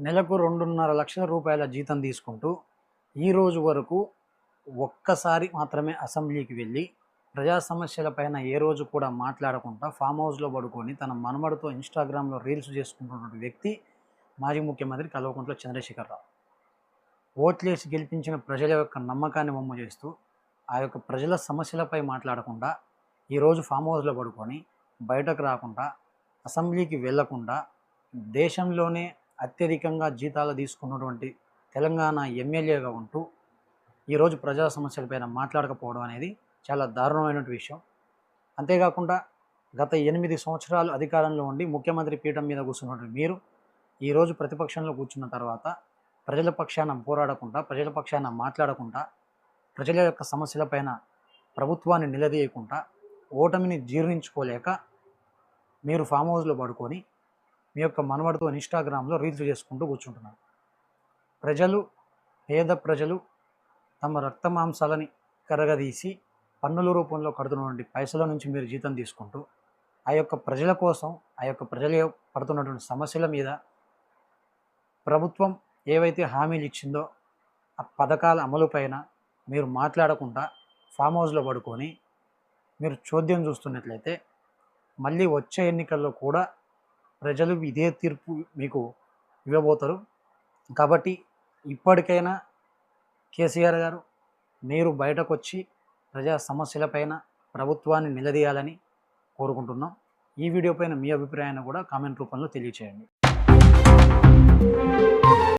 నెలకు రెండున్నర లక్షల రూపాయల జీతం తీసుకుంటూ ఈరోజు వరకు ఒక్కసారి మాత్రమే అసెంబ్లీకి వెళ్ళి ప్రజా సమస్యలపైన ఏ రోజు కూడా మాట్లాడకుండా ఫామ్ హౌస్లో పడుకొని తన మనమడితో ఇన్స్టాగ్రామ్లో రీల్స్ చేసుకుంటున్న వ్యక్తి మాజీ ముఖ్యమంత్రి కల్వకుంట్ల చంద్రశేఖరరావు. ఓట్లేసి గెలిపించిన ప్రజల యొక్క నమ్మకాన్ని మమ్మ చేస్తూ ఆ యొక్క ప్రజల సమస్యలపై మాట్లాడకుండా ఈరోజు ఫామ్ హౌస్లో పడుకొని బయటకు రాకుండా అసెంబ్లీకి వెళ్ళకుండా దేశంలోనే అత్యధికంగా జీతాలు తీసుకున్నటువంటి తెలంగాణ ఎమ్మెల్యేగా ఉంటూ ఈరోజు ప్రజా సమస్యలపైన మాట్లాడకపోవడం అనేది చాలా దారుణమైనటువంటి విషయం. అంతేకాకుండా గత ఎనిమిది సంవత్సరాలు అధికారంలో ఉండి ముఖ్యమంత్రి పీఠం మీద కూర్చున్నటువంటి మీరు ఈరోజు ప్రతిపక్షంలో కూర్చున్న తర్వాత ప్రజల పక్షాన పోరాడకుండా ప్రజల పక్షాన మాట్లాడకుండా ప్రజల యొక్క సమస్యలపైన ప్రభుత్వాన్ని నిలదీయకుండా ఓటమిని జీర్ణించుకోలేక మీరు ఫామ్ హౌస్లో పడుకొని మీ యొక్క మనవడితో ఇన్స్టాగ్రామ్లో రీల్స్ చేసుకుంటూ కూర్చుంటున్నారు ప్రజలు పేద ప్రజలు తమ రక్త మాంసాలని కరగదీసి పన్నుల రూపంలో కడుతున్నటువంటి పైసల నుంచి మీరు జీతం తీసుకుంటూ ఆ యొక్క ప్రజల కోసం ఆ యొక్క ప్రజల పడుతున్నటువంటి సమస్యల మీద ప్రభుత్వం ఏవైతే హామీలు ఇచ్చిందో ఆ పథకాల అమలుపైన మీరు మాట్లాడకుండా ఫామ్ హౌస్లో పడుకొని మీరు చోద్యం చూస్తున్నట్లయితే మళ్ళీ వచ్చే ఎన్నికల్లో కూడా ప్రజలు ఇదే తీర్పు మీకు ఇవ్వబోతారు. కాబట్టి ఇప్పటికైనా కేసీఆర్ గారు మీరు బయటకు వచ్చి ప్రజా సమస్యలపైన ప్రభుత్వాన్ని నిలదీయాలని కోరుకుంటున్నాం. ఈ వీడియో పైన మీ అభిప్రాయాన్ని కూడా కామెంట్ రూపంలో తెలియచేయండి.